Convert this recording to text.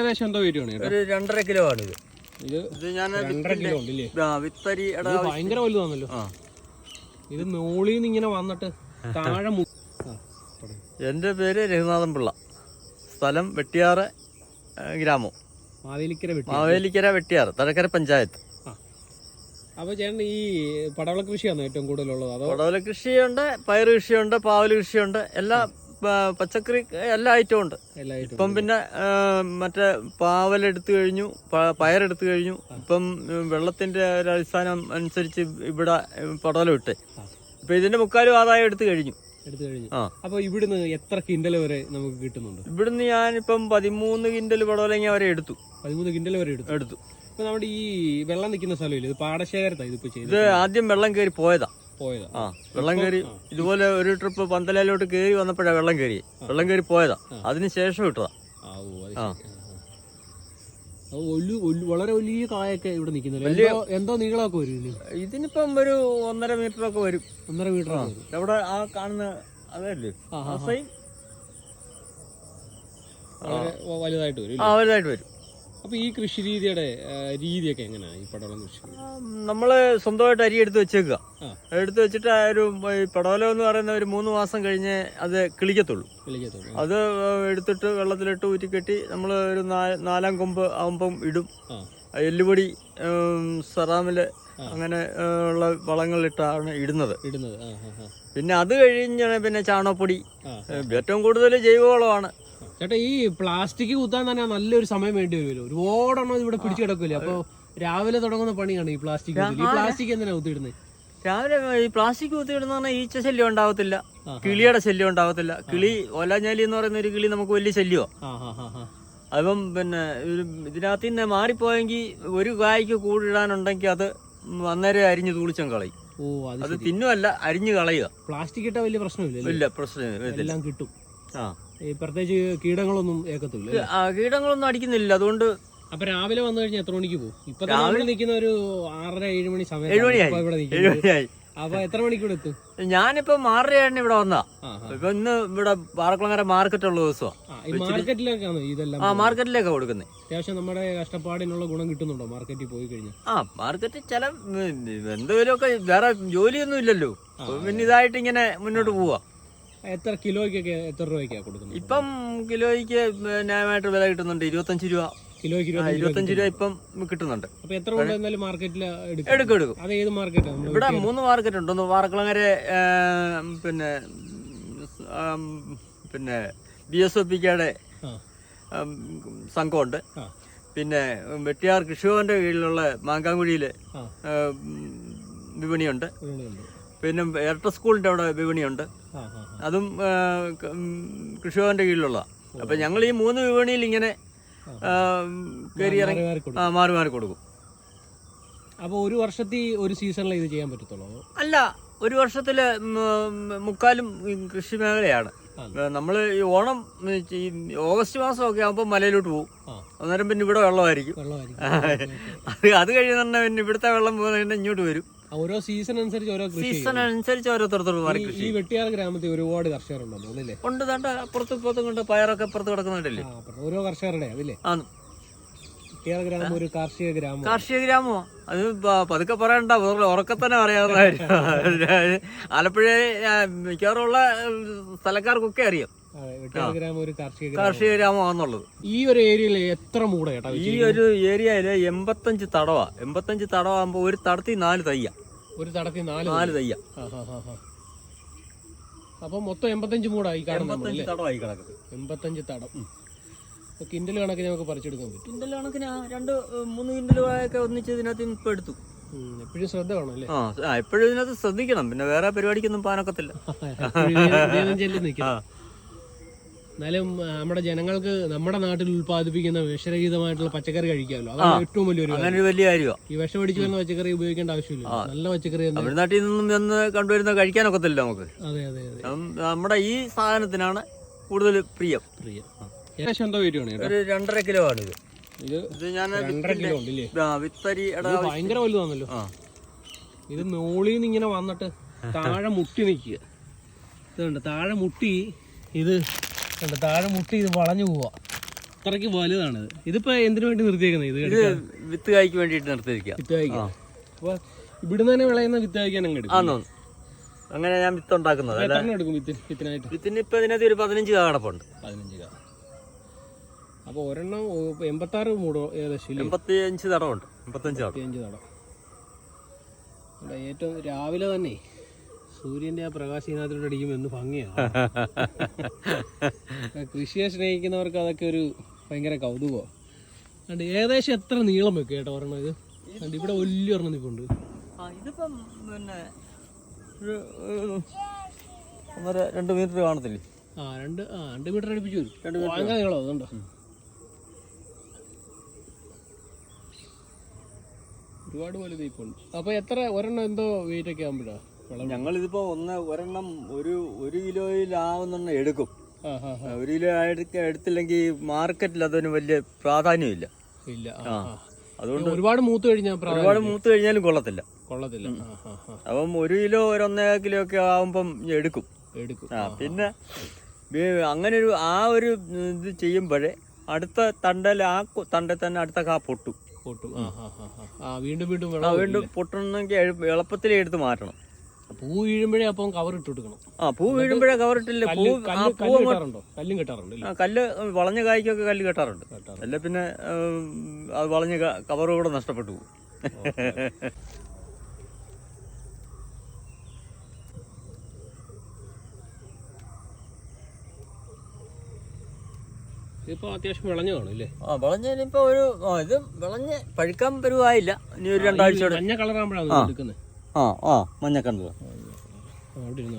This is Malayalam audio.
ഏകദേശം എന്തോ വെയിറ്റ് ആണ് ഒരു രണ്ടര കിലോ ആണ് ഇത്. ഇത് ഇത് ഞാൻ രണ്ടര കിലോ ഉണ്ടല്ലേ? വിത്തരി ഇത് ഭയങ്കര വലുതാണല്ലോ. ആ. ഇത് മോളിന്ന് ഇങ്ങനെ വന്നിട്ട് താഴെ മു- ആ, തുടങ്ങി. എന്റെ പേര് രഘുനാഥൻ പിള്ള. സ്ഥലം വെട്ടിയാറ് ഏ, ഗ്രാമം. മാവേലിക്കര വെട്ടി മാവേലിക്കര വെട്ടിയാറ് തഴക്കര പഞ്ചായത്ത്. ആ. അപ്പൊ ചേട്ടൻ ഈ പടവള കൃഷിയാണോ ഏറ്റവും കൂടുതലുള്ളത് അതോ? പടവല കൃഷിയുണ്ട് പയർ കൃഷിയുണ്ട് പാവൽ കൃഷിയുണ്ട് എല്ലാ ആ, പച്ചക്കറി എല്ലാ ഐറ്റവും ഉണ്ട്. ഇപ്പം പിന്നെ മറ്റേ പാവൽ എടുത്തു കഴിഞ്ഞു പയറെടുത്തു കഴിഞ്ഞു. ഇപ്പം വെള്ളത്തിന്റെ ഒരു അടിസ്ഥാനം അനുസരിച്ച് ഇവിടെ പടലം പടവലം ഇട്ട്. ഇപ്പൊ ഇതിന്റെ മുക്കാലും ആദായം എടുത്തു കഴിഞ്ഞു. എടുത്തു കഴിഞ്ഞു. അപ്പൊ ഇവിടുന്ന് എത്ര കിൻഡൽ വരെ നമുക്ക് കിട്ടുന്നുണ്ട്? ഇവിടുന്ന് ഞാനിപ്പം പതിമൂന്ന് കിൻഡൽ പടവലങ്ങ വരെ എടുത്തു. പതിമൂന്ന് കിൻഡൽ വരെ എടുത്തു. എടുത്തു. ഇപ്പൊ നമ്മുടെ ഈ വെള്ളം നിൽക്കുന്ന സ്ഥലമില്ല? ഇത് പാടശേഖരത്താ ഇതിപ്പോ ഇത് ചെയ്ത് ആദ്യം വെള്ളം കയറി പോയതാ. പോയതാ. ആ വെള്ളം കയറി ഇതുപോലെ ഒരു ട്രിപ്പ് പന്തലയിലോട്ട് കയറി വന്നപ്പോഴാ വെള്ളം കയറി. വെള്ളം കയറി പോയതാ. അതിന് ശേഷം ഇട്ടതാ ആ വളരെ വലിയ കായൊക്കെ ഇവിടെ നിൽക്കുന്നില്ല എന്തോ നീളൊക്കെ നീളമൊക്കെ വരും ഇതിനിപ്പം ഒരു ഒന്നര മീറ്റർ ഒക്കെ വരും. ഒന്നര മീറ്റർ എവിടെ അവിടെ ആ കാണുന്ന അതല്ലേ? വലുതായിട്ട് വരും ആ വലുതായിട്ട് വരും. അപ്പൊ ഈ കൃഷി രീതിയുടെ രീതിയൊക്കെ എങ്ങനെയാണ് ഈ പടവലം കൃഷി നമ്മൾ നമ്മൾ സ്വന്തമായിട്ട് അരി എടുത്ത് വെച്ചേക്കുക. എടുത്ത് വെച്ചിട്ട് ആ ഒരു പടവലം എന്ന് പറയുന്ന ഒരു മൂന്ന് മാസം കഴിഞ്ഞ് അത് കിളിക്കത്തുള്ളൂ. കിളിക്കത്തുള്ളൂ. അത് എടുത്തിട്ട് വെള്ളത്തിലിട്ട് ഊറ്റിക്കെട്ടി നമ്മൾ ഒരു നാലാം കൊമ്പ് ആകുമ്പം ഇടും. എല്ലുപൊടി സറാമിൽ അങ്ങനെ ഉള്ള വളങ്ങളിട്ടാണ് ഇടുന്നത്. ഇടുന്നത്. പിന്നെ അത് കഴിഞ്ഞാണ് പിന്നെ ചാണകപ്പൊടി ഏറ്റവും കൂടുതൽ ജൈവവളമാണ്. ചേട്ടാ ഈ പ്ലാസ്റ്റിക് കുത്താൻ തന്നെ നല്ലൊരു സമയം വേണ്ടി വരുമല്ലോ. ഒരുപാടെണ്ണം ഇവിടെ പിടിച്ചു കിടക്കില്ലേ? അപ്പൊ രാവിലെ തുടങ്ങുന്ന പണിയാണ് ഈ പ്ലാസ്റ്റിക് ഈ പ്ലാസ്റ്റിക് എന്തിനാ കുത്തിയിടുന്നത് രാവിലെ ഈ പ്ലാസ്റ്റിക് കുത്തിയിടുന്ന പറഞ്ഞാൽ ഈച്ച ശല്യം ഉണ്ടാവത്തില്ല. കിളിയുടെ ശല്യം ഉണ്ടാവത്തില്ല. കിളി ഓലാഞ്ഞാലി എന്ന് പറയുന്ന ഒരു കിളി നമുക്ക് വലിയ ശല്യോ അപ്പം പിന്നെ ഇതിനകത്ത് നിന്ന് മാറിപ്പോയെങ്കിൽ ഒരു കായ്ക്ക് കൂടിടാനുണ്ടെങ്കിൽ അത് അന്നേരം അരിഞ്ഞു തൂളിച്ചം കളയും. ഓ അത് തിന്നുമല്ല അരിഞ്ഞു കളയുക പ്ലാസ്റ്റിക് ഇട്ടാൽ വലിയ പ്രശ്നമില്ല ഇല്ല. പ്രശ്നം എല്ലാം കിട്ടും. ഈ പ്രത്യേകിച്ച് കീടങ്ങളൊന്നും ഏക്കത്തില്ല കീടങ്ങളൊന്നും അടിക്കുന്നില്ല. അതുകൊണ്ട് അപ്പൊ രാവിലെ വന്നു കഴിഞ്ഞാൽ എത്ര മണിക്ക് പോകും ഇപ്പൊ തന്നെ നിൽക്കുന്ന ഒരു ആറര ഏഴ് മണി സമയം ഇവിടെ അപ്പൊ എത്ര മണിക്ക് ഇവിടെ എത്തും? ഞാനിപ്പോ മാറിയാണ് ഇവിടെ വന്നാ. ഇപ്പൊ ഇന്ന് ഇവിടെ പാറക്കുളങ്ങര മാർക്കറ്റ് ഉള്ള ദിവസമാണ് മാർക്കറ്റിലേക്കാണ് ഇതെല്ലാം ആ മാർക്കറ്റിലേക്കാ കൊടുക്കുന്നത് അത്യാവശ്യം നമ്മുടെ കഷ്ടപ്പാടിനുള്ള ഗുണം കിട്ടുന്നുണ്ടോ മാർക്കറ്റിൽ പോയി കഴിഞ്ഞാൽ? ആ മാർക്കറ്റ് ചില എന്തെങ്കിലുമൊക്കെ വേറെ ജോലിയൊന്നും ഇല്ലല്ലോ. പിന്നെ ഇതായിട്ട് ഇങ്ങനെ മുന്നോട്ട് പോവാ. എത്ര കിലോയ്ക്കൊക്കെ എത്ര രൂപയ്ക്കാ കൊടുക്കുന്നത്? ഇപ്പം കിലോയ്ക്ക് ന്യായമായിട്ട് വില കിട്ടുന്നുണ്ട്. ഇരുപത്തഞ്ച് രൂപ. കിലോയ്ക്ക് ഇരുപത്തഞ്ച് രൂപ ഇപ്പം കിട്ടുന്നുണ്ട്. അപ്പൊ എത്ര കൊണ്ടുവന്നാലും മാർക്കറ്റിൽ എടുക്കും? എടുക്കും അത് ഏത് മാർക്കറ്റാണ് ഇവിടെ മൂന്ന് മാർക്കറ്റ് ഉണ്ട് ഒന്ന് വാർക്കളങ്ങരെ പിന്നെ പിന്നെ ബി എസ് ഒ പിക്കയുടെ സംഘമുണ്ട്. പിന്നെ വെട്ടിയാർ കൃഷിഭവന്റെ കീഴിലുള്ള മാങ്കാങ്കുഴിയിൽ വിപണിയുണ്ട്. പിന്നെ ഇരട്ട സ്കൂളിന്റെ അവിടെ വിപണിയുണ്ട്. അതും കൃഷിഭവന്റെ കീഴിലുള്ള അപ്പൊ ഞങ്ങൾ ഈ മൂന്ന് വിപണിയിൽ ഇങ്ങനെ കയറി ഇറങ്ങി മാറി മാറി കൊടുക്കും. ആ, മാറി മാറി കൊടുക്കും. അപ്പൊ ഒരു വർഷത്തിൽ ഒരു സീസണിൽ ഇത് ചെയ്യാൻ പറ്റത്തുള്ളൂ? അല്ല ഒരു വർഷത്തിൽ മുക്കാലും കൃഷി മേഖലയാണ്. നമ്മൾ നമ്മൾ ഈ ഓണം ഈ ഓഗസ്റ്റ് മാസം ഒക്കെ ആകുമ്പോൾ മലയിലോട്ട് പോകും അന്നേരം പിന്നെ ഇവിടെ വെള്ളമായിരിക്കും. അത് അത് കഴിഞ്ഞ് പിന്നെ ഇവിടുത്തെ വെള്ളം പോകുന്നതിന് ഇങ്ങോട്ട് വരും. ഓരോ സീസൺ അനുസരിച്ച് ഓരോ കൃഷി സീസൺ അനുസരിച്ച് ഓരോരുത്തരോട് മാറി ഈ- വെട്ടിയാർ ഗ്രാമത്തിൽ ഒരുപാട് കർഷകരുണ്ടോ തോന്നില്ലേ ഉണ്ട് തണ്ട അപ്പുറത്തും ഇപ്പുറത്തും കൊണ്ട് പയറൊക്കെ അപ്പുറത്ത് കിടക്കുന്നുണ്ടല്ലേ? ഓരോ കർഷകരുടെ അതില്ലേ? വെട്ടിയാർ ഗ്രാമം ഒരു കാർഷിക ഗ്രാമം കാർഷിക ഗ്രാമമോ അത് പതുക്കെ പറയണ്ട ഉറക്കെ തന്നെ കാര്യം. ആലപ്പുഴ മിക്കവാറും ഉള്ള സ്ഥലക്കാർക്കൊക്കെ അറിയാം. കാർഷിക ഗ്രാമം. ഗ്രാമമാണെന്നുള്ളത്. ഈ ഒരു ഏരിയയിൽ എത്ര മൂട കേട്ടോ? ഈ ഒരു ഏരിയയിൽ എൺപത്തഞ്ച് തടവാ. എൺപത്തഞ്ച് തടവാകുമ്പോ ഒരു തടത്തി നാല് തയ്യ. ഒരു തടത്തി നാല് നാല് തയ്യ. അപ്പൊ മൊത്തം എൺപത്തഞ്ച് മൂടായി കാണുന്നത് എൺപത്തഞ്ച് തടവായി കിടക്കുന്നത്. എൺപത്തഞ്ച് തടം. കിൻഡൽ കണക്കിന് നമുക്ക് പറിച്ചെടുക്കാൻ പറ്റും. കിൻഡൽ കണക്കിന് രണ്ട് മൂന്ന് കിൻഡലൊക്കെ ഒന്നിച്ച് ഇതിനകത്ത് ഇപ്പൊ എടുത്തു. എപ്പോഴും ശ്രദ്ധ വേണം അല്ലേ? ആ എപ്പോഴും ഇതിനകത്ത് ശ്രദ്ധിക്കണം. പിന്നെ വേറെ പരിപാടിക്കൊന്നും പോകാനൊക്കത്തില്ല എപ്പോഴും ഇതേ- ഇതേ നെഞ്ചിൽ നിൽക്കണം. എന്നാലും നമ്മുടെ ജനങ്ങൾക്ക് നമ്മുടെ നാട്ടിൽ ഉത്പാദിപ്പിക്കുന്ന വിഷരഹിതമായിട്ടുള്ള പച്ചക്കറി കഴിക്കാമല്ലോ. അതാണ് ഏറ്റവും വലിയൊരു അങ്ങനെ വലിയ കാര്യമാണ് ഈ വിഷം അടിച്ചു വരുന്ന പച്ചക്കറി ഉപയോഗിക്കേണ്ട ആവശ്യമില്ല. നല്ല പച്ചക്കറി നാട്ടിൽ തമിഴ്നാട്ടിൽ നിന്നും എന്ന് കണ്ടുവരുന്ന കഴിക്കാനൊക്കത്തില്ല നമുക്ക്. അതെ അതെ അതെ. നമ്മുടെ ഈ സാധനത്തിനാണ് കൂടുതൽ പ്രിയം. പ്രിയം. ഏകദേശം എന്തോ ഒരു രണ്ടര കിലോ ആണ് ഇത്. ഇത് ഞാൻ രണ്ടര കിലോ ഉണ്ടല്ലേ? വിത്തരി ഇത് ഭയങ്കര വലുതാണല്ലോ. ഇത് നിന്ന് ഇങ്ങനെ വന്നിട്ട് താഴെ മുട്ടി നിൽക്കുക. ഇതുണ്ട് താഴെ മുട്ടി ഇത് ഉണ്ട്. താഴെ മുട്ടി ഇത് വളഞ്ഞു പോവാ. അത്രയ്ക്ക് വലുതാണ് ഇത് ഇതിപ്പോ എന്തിനു വേണ്ടി നിർത്തിയേക്കുന്നത് ഇത് വിത്ത് കായ്ക്ക് വേണ്ടിയിട്ട് നിർത്തിയിരിക്കുക വിത്ത് കഴിക്കാൻ അപ്പൊ ഇവിടുന്ന് തന്നെ വിളയുന്ന വിത്ത് കായ്ക്കാൻ അങ്ങ് അങ്ങനെ ഞാൻ വിത്ത് ഉണ്ടാക്കുന്നത്. എടുക്കും വിത്ത് വിത്തിനായിട്ട്? വിത്തിന് ഇപ്പൊ ഇതിനകത്ത് ഒരു പതിനഞ്ച് കാ കിടപ്പുണ്ട്. പതിനഞ്ച് കാ. അപ്പൊ ഒരെണ്ണം എൺപത്തി ആറ് മൂടോ ഏകദേശം? എൺപത്തി അഞ്ച് തടമുണ്ട് എൺപത്തി അഞ്ച് തടം. ഏറ്റവും രാവിലെ തന്നെ സൂര്യന്റെ ആ പ്രകാശം ഇതിനകത്തോട്ട് അടിക്കുമ്പോൾ എന്ത് ഭംഗിയാണ് കൃഷിയെ സ്നേഹിക്കുന്നവർക്ക് അതൊക്കെ ഒരു ഭയങ്കര കൗതുകമാണ് അണ്ട് ഏകദേശം എത്ര നീളം വെക്കും കേട്ടോ ഒരെണ്ണം ഇത്? അതുകൊണ്ട് ഇവിടെ വലിയ ഒരെണ്ണം നിൽപ്പുണ്ട്. ഇതിപ്പം പിന്നെ ഒന്നര രണ്ട് മീറ്റർ കാണത്തില്ലേ? ആ രണ്ട് ആ രണ്ട് മീറ്റർ അടുപ്പിച്ച് വരും. ഭയങ്കര നീളം അതുണ്ടോ ഒരുപാട് പോലെ ഇപ്പുണ്ട് അപ്പൊ എത്ര ഒരെണ്ണം എന്തോ വെയിറ്റ് ഒക്കെ ആകുമ്പോഴാ ഇതിപ്പോ ഒന്ന് ഒരെണ്ണം ഒരു ഒരു കിലോയിലാവുന്നെണ്ണം എടുക്കും. ഒരു കിലോ ആയിട്ട് എടുത്തില്ലെങ്കിൽ മാർക്കറ്റിൽ അതിന് വലിയ പ്രാധാന്യമില്ല. ഇല്ല. അതുകൊണ്ട് ഒരുപാട് മൂത്ത് കഴിഞ്ഞാൽ ഒരുപാട് മൂത്ത് കഴിഞ്ഞാലും കൊള്ളത്തില്ല. കൊള്ളത്തില്ല. അപ്പം ഒരു കിലോ ഒരു ഒന്നേ കിലോ ഒക്കെ ആവുമ്പം എടുക്കും. എടുക്കും. ആ പിന്നെ അങ്ങനെ ഒരു ആ ഒരു ഇത് ചെയ്യുമ്പോഴേ അടുത്ത തണ്ടൽ ആ തണ്ടൽ തന്നെ അടുത്ത കാ പൊട്ടും. പൊട്ടും. വീണ്ടും വീണ്ടും വീണ്ടും പൊട്ടണമെങ്കിൽ എളു- എളുപ്പത്തിൽ എടുത്ത് മാറ്റണം. പൂ വീഴുമ്പോഴേ അപ്പം കവർ ഇട്ട് കൊടുക്കണം. ആ പൂ വീഴുമ്പോഴേ കവറിട്ടില്ല പൂ കല്ല് ആ പൂ അങ്ങോട്ട് കെട്ടാറുണ്ടോ? കല്ലും കെട്ടാറുണ്ട് ആ, കല്ല് വളഞ്ഞ കായ്ക്കൊക്കെ കല്ല് കെട്ടാറുണ്ട്. അല്ല പിന്നെ അത് വളഞ്ഞ കവർ കൂടെ നഷ്ടപ്പെട്ടു പോകും ഇതിപ്പോ അത്യാവശ്യം വിളഞ്ഞു കാണും അല്ലേ ആ വിളഞ്ഞതിനിപ്പോ ഒരു ഇത് വിളഞ്ഞ് പഴുക്കാൻ പരുവായില്ല ഇനി ഒരു രണ്ടാഴ്ച മഞ്ഞ കളറാകുമ്പോഴാണ് എടുക്കുന്നത്. ആ ആ മഞ്ഞക്കണ്ടത് അവിടെ ഇരുന്ന്